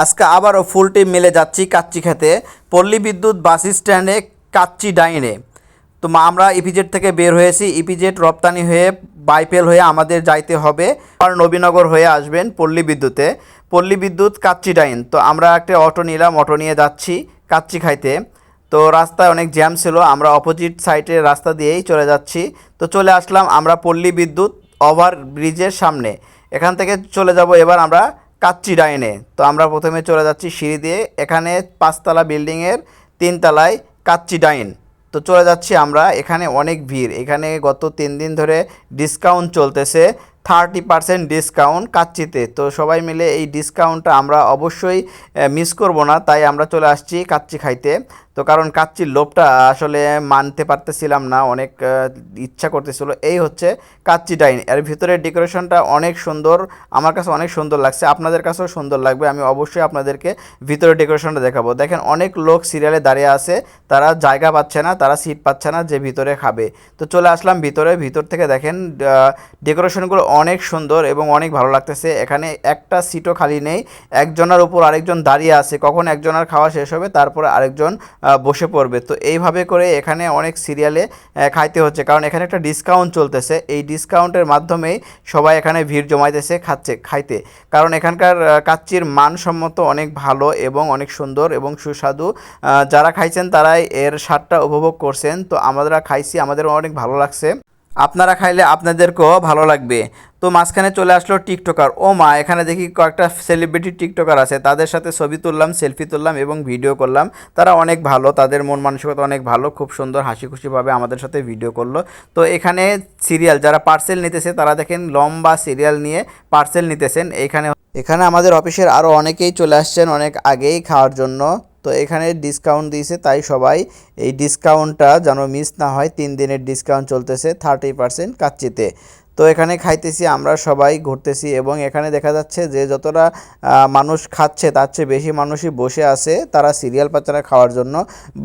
আজকে আবারও full team মিলে যাচ্ছি কাচ্চি খেতে। পল্লী বিদ্যুৎ বাস স্ট্যান্ডে কাচ্চি ডাইনে। তো আমরা ইপিজেড থেকে বের হয়েছি। ইপিজেড রপ্তানি হয়ে বাইপেল হয়ে আমাদের যাইতে হবে। আর নবীনগর হয়ে আসবেন পল্লী বিদ্যুতে। পল্লী বিদ্যুৎ কাচ্চি ডাইন। তো আমরা একটা অটো নিলাম, অটো নিয়ে যাচ্ছি কাচ্চি খাইতে। তো রাস্তায় অনেক জ্যাম ছিল, আমরা অপোজিট সাইডের রাস্তা দিয়েই চলে যাচ্ছি। তো চলে আসলাম আমরা পল্লী বিদ্যুৎ ওভার ব্রিজের সামনে। এখান থেকে চলে যাব, এবার আমরা কাচ্চি ডাইনে তো আমরা প্রথমে চলে যাচ্ছি সিঁড়ি দিয়ে। এখানে পাঁচতলা বিল্ডিংয়ের তিনতলায় কাচ্চি ডাইন তো চলে যাচ্ছি আমরা। এখানে অনেক ভিড়। এখানে গত তিন দিন ধরে ডিসকাউন্ট চলতেছে। থার্টি পার্সেন্ট ডিসকাউন্ট কাচ্চিতে। তো সবাই মিলে এই ডিসকাউন্টটা আমরা অবশ্যই মিস করব না। তাই আমরা চলে আসছি কাচ্চি খাইতে। তো কারণ কাচ্চির লোভটা আসলে মানতে পারতেছিলাম না, অনেক ইচ্ছা করতেছিল। এই হচ্ছে কাচ্চি ডাইন। এর ভিতরে ডেকোরেশনটা অনেক সুন্দর, আমার কাছে অনেক সুন্দর লাগছে। আপনাদের কাছেও সুন্দর লাগবে, আমি অবশ্যই আপনাদেরকে ভিতরে ডেকোরেশনটা দেখাবো। দেখেন, অনেক লোক সিরিয়ালে দাঁড়িয়ে আছে, তারা জায়গা পাচ্ছে না, তারা সিট পাচ্ছে না যে ভিতরে খাবে। তো চলে আসলাম ভিতরে, ভিতর থেকে দেখেন ডেকোরেশনগুলো অনেক সুন্দর এবং অনেক ভালো লাগতেছে। এখানে একটা সিটও খালি নেই, একজনের উপর আরেকজন দাঁড়িয়ে আছে, কখন একজনের খাওয়া শেষ হবে, তারপরে আরেকজন বসে পড়বে। তো এইভাবে করে এখানে অনেক সিরিয়ালে খাইতে হচ্ছে। কারণ এখানে একটা ডিসকাউন্ট চলতেছে। এই ডিসকাউন্টের মাধ্যমেই সবাই এখানে ভিড় জমাইতেছে খাচ্ছে, খাইতে। কারণ এখানকার কাচ্চির মানসম্মত অনেক ভালো এবং অনেক সুন্দর এবং সুস্বাদু। যারা খাইছেন তারাই এর স্বাদটা উপভোগ করছেন। তো আমরা খাইছি, আমাদেরও অনেক ভালো লাগছে। আপনারা খাইলে আপনাদেরকেও ভালো লাগবে। তো মাঝখানে চলে আসলো টিকটকার। ও মা, এখানে দেখি কয়েকটা সেলিব্রিটি টিকটকার আছে। তাদের সাথে ছবি তুললাম সেলফি তুললাম এবং ভিডিও করলাম। তারা অনেক ভালো, তাদের মন মানসিকতা অনেক ভালো, খুব সুন্দর হাসি খুশিভাবে আমাদের সাথে ভিডিও করল। তো এখানে সিরিয়াল যারা পার্সেল নিতেছে, তারা দেখেন লম্বা সিরিয়াল নিয়ে পার্সেল নিতেছেন। এখানে এখানে আমাদের অফিসের আরও অনেকেই চলে আসছেন অনেক আগেই খাওয়ার জন্য। তো এখানে ডিসকাউন্ট দিয়েছে তাই সবাই। এই ডিসকাউন্টটা যেন মিস না হয়, তিন দিনের ডিসকাউন্ট চলতেছে থার্টি পার্সেন্ট কাচ্চিতে। তো এখানে খাইতেছি, আমরা সবাই ঘুরতেছি এবং এখানে দেখা যাচ্ছে যে যতটা মানুষ খাচ্ছে তার চেয়ে বেশি মানুষই বসে আছে তারা সিরিয়াল পাচ্ছে না খাওয়ার জন্য।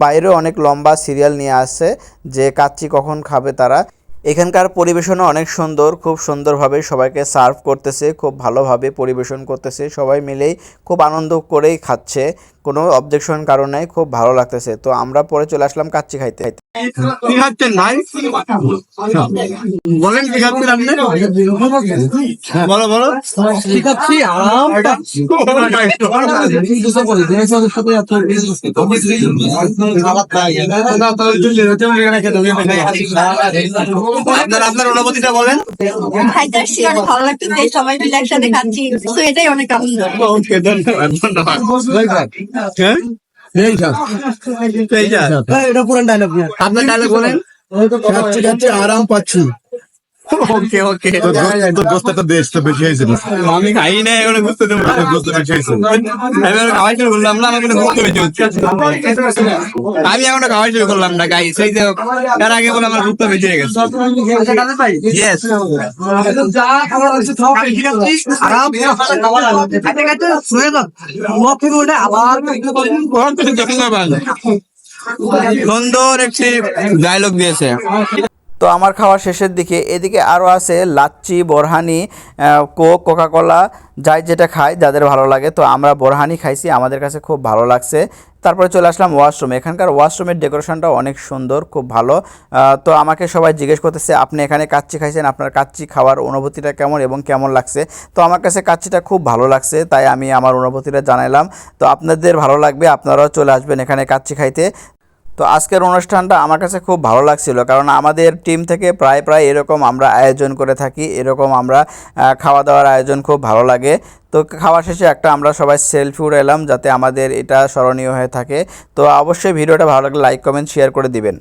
বাইরেও অনেক লম্বা সিরিয়াল নিয়ে আসছে যে কাচ্চি কখন খাবে তারা। এখানকার পরিবেশনও অনেক সুন্দর, খুব সুন্দরভাবে সবাইকে সার্ভ করতেছে, খুব ভালোভাবে পরিবেশন করতেছে, সবাই মিলেই খুব আনন্দ করেই খাচ্ছে। কোনো অবজেকশন কারণ নাই খুব ভালো লাগতেছে। তো আমরা পরে চলে আসলাম কাচ্চি খাইতে। বলেন বলো বলো। আপনার অনুভূতিটা বলেন। ভালো লাগতেছে সবাই মিলে একসাথে খাচ্ছি। তো এটাই অনেক আনন্দ। ধন্যবাদ। হ্যাঁ? আপনার ডায়লগ বলেন। খাচ্ছি খাচ্ছি আরাম পাচ্ছি। ওকে ওকে গোস্তটা দেশ তো বেশি হয়েছে আমি খাই না এগুলো বুঝতে দেবো। গোস্ত বেশি হয়েছে আমি খাওয়াই শুরু করলাম না আমার বুঝতে বেশি হচ্ছে আমি এখনও খাওয়াই শুরু করলাম না গাই সেই যে তার আগে বলে আমার বুঝতে বেশি হয়ে গেছে সুন্দর একটি ডায়লগ দিয়েছে। তো আমার খাওয়া শেষের দিকে এদিকে আরও আছে লাচ্চি বোরহানি কোক, কোকাকোলা, যাই যেটা খায় যাদের ভালো লাগে। তো আমরা বোরহানি খাইছি, আমাদের কাছে খুব ভালো লাগছে। তারপরে চলে আসলাম ওয়াশরুমে। এখানকার ওয়াশরুমের ডেকোরেশনটা অনেক সুন্দর, খুব ভালো। তো আমাকে সবাই জিজ্ঞেস করতেছে, আপনি এখানে কাচ্চি খাইছেন? আপনার কাচ্চি খাওয়ার অনুভূতিটা কেমন এবং কেমন লাগছে? তো আমার কাছে কাচ্চিটা খুব ভালো লাগছে, তাই আমি আমার অনুভূতিটা জানালাম তো আপনাদের ভালো লাগবে, আপনারাও চলে আসবেন এখানে কাচ্চি খাইতে। তো আজকের অনুষ্ঠানটা আমার কাছে খুব ভালো লাগছিল, কারণ আমাদের টিম থেকে প্রায় প্রায় এরকম আমরা আয়োজন করে থাকি, এরকম আমরা খাওয়া দাওয়ার আয়োজন খুব ভালো লাগে। তো খাওয়া শেষে একটা আমরা সবাই সেলফি এলাম, যাতে আমাদের এটা স্মরণীয় হয়ে থাকে। তো অবশ্যই ভিডিওটা ভালো লাগলে লাইক কমেন্ট শেয়ার করে দিবেন।